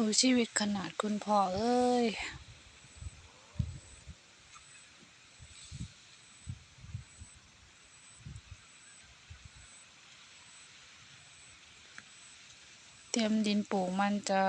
สู้ชีวิตขนาดคุณพ่อเอ้ยเตรียมดินปลูกมันจะ